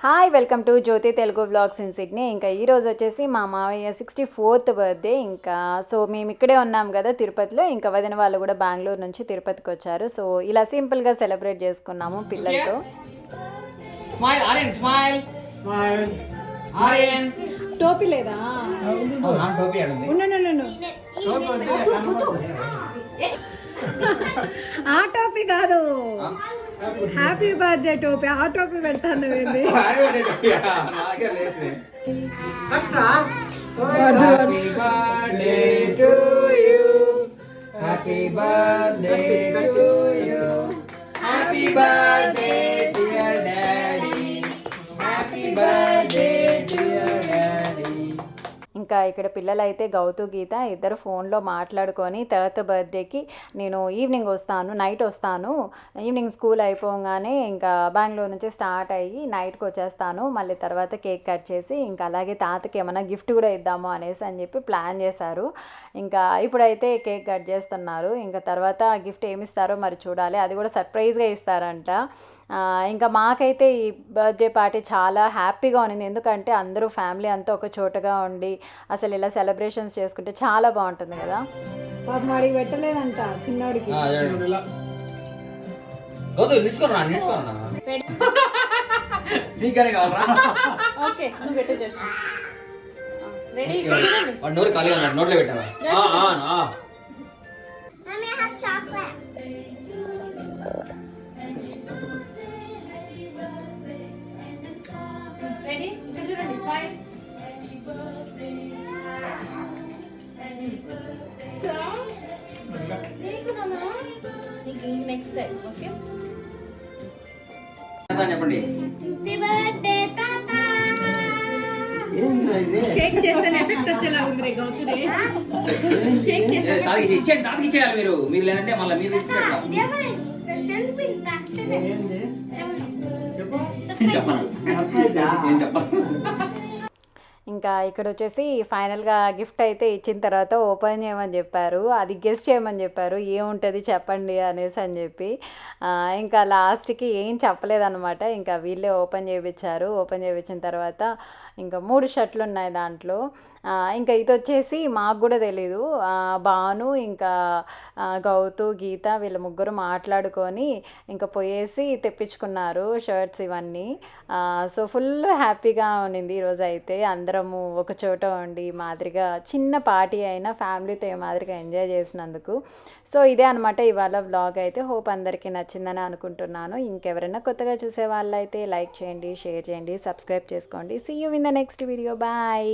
Hi welcome to Jyothi Telugu blogs in Sydney ఇంకా ఈ రోజు వచ్చేసి మా మావయ్య సిక్స్టీ ఫోర్త్ బర్త్డే ఇంకా సో మేము ఇక్కడే ఉన్నాం కదా తిరుపతిలో. ఇంకా వదిన వాళ్ళు కూడా బెంగళూరు నుంచి తిరుపతికి వచ్చారు. సో ఇలా సింపుల్గా సెలబ్రేట్ చేసుకున్నాము పిల్లలతో. టోపీ లేదా? టోపీ ఆడుంది ఆ టోపీ కాదు. హ్యాపీ బర్త్డే టోపీ ఆ టోపీ పెడతాను ఏంది నాకే లేదు happy birthday to you happy birthday ఇంకా ఇక్కడ పిల్లలైతే గౌతు గీత ఇద్దరు ఫోన్లో మాట్లాడుకొని థర్త్ బర్త్డేకి నేను ఈవినింగ్ వస్తాను నైట్ వస్తాను. ఈవినింగ్ స్కూల్ అయిపోగానే ఇంకా బెంగళూరు నుంచి స్టార్ట్ అయ్యి నైట్కి వచ్చేస్తాను. మళ్ళీ తర్వాత కేక్ కట్ చేసి ఇంకా అలాగే తాతకి ఏమైనా గిఫ్ట్ కూడా ఇద్దాము అనేసి అని చెప్పి ప్లాన్ చేశారు. ఇంకా ఇప్పుడైతే కేక్ కట్ చేస్తున్నారు. ఇంకా తర్వాత గిఫ్ట్ ఏమి ఇస్తారో మరి చూడాలి. అది కూడా సర్ప్రైజ్గా ఇస్తారంట. ఇంకా మాకైతే ఈ బర్త్డే పార్టీ చాలా హ్యాపీగా ఉన్నింది. ఎందుకంటే అందరూ ఫ్యామిలీ అంతా ఒక చోటగా ఉండి అసలు ఇలా సెలబ్రేషన్స్ చేసుకుంటే చాలా బాగుంటుంది కదా. పాప వాడికి పెట్టలేదంట చిన్నోడికి. ఓకే నువ్వు పెట్టే రెడీ నోరు ఉన్నాడు నోట్లో. రెడీ? చూడండి నెక్స్ట్ టైం ఓకే చెప్పండి. షేక్ చేస్తే ఎఫెక్ట్ వచ్చేలా ఉంది రే గౌతుడి షేక్ ఏ, తాతకి ఇచ్చేయండి తాతకి ఇచ్చేయాలి మీరు. మీరు లేదంటే మళ్ళీ మీరు. చెప్పను చెప్పను ఇంకా ఇక్కడ వచ్చేసి ఫైనల్గా గిఫ్ట్ అయితే ఇచ్చిన తర్వాత ఓపెన్ చేయమని చెప్పారు. అది గెస్ట్ చేయమని చెప్పారు. ఏముంటుంది చెప్పండి అనేసి అని చెప్పి ఇంకా లాస్ట్కి ఏం చెప్పలేదన్నమాట. ఇంకా వీళ్ళే ఓపెన్ చేయించారు ఓపెన్ చేయించిన తర్వాత ఇంకా మూడు షర్ట్లు ఉన్నాయి దాంట్లో. ఇంకా ఇది వచ్చేసి మాకు కూడా తెలీదు. భాను ఇంకా గౌతు గీత వీళ్ళ ముగ్గురు మాట్లాడుకొని ఇంకా పోయేసి తెప్పించుకున్నారు షర్ట్స్ ఇవన్నీ. సో ఫుల్ హ్యాపీగా ఉన్నింది ఈరోజు అయితే మనము ఒక చోట ఉండి మాదిరిగా చిన్న పార్టీ అయినా ఫ్యామిలీతో మాదిరిగా ఎంజాయ్ చేసినందుకు. సో ఇదే అనమాట ఇవాళ వ్లాగ్ అయితే. హోప్ అందరికీ నచ్చిందని అనుకుంటున్నాను. ఇంకెవరైనా కొత్తగా చూసే వాళ్ళైతే లైక్ చేయండి షేర్ చేయండి సబ్స్క్రైబ్ చేసుకోండి. See you in the next video bye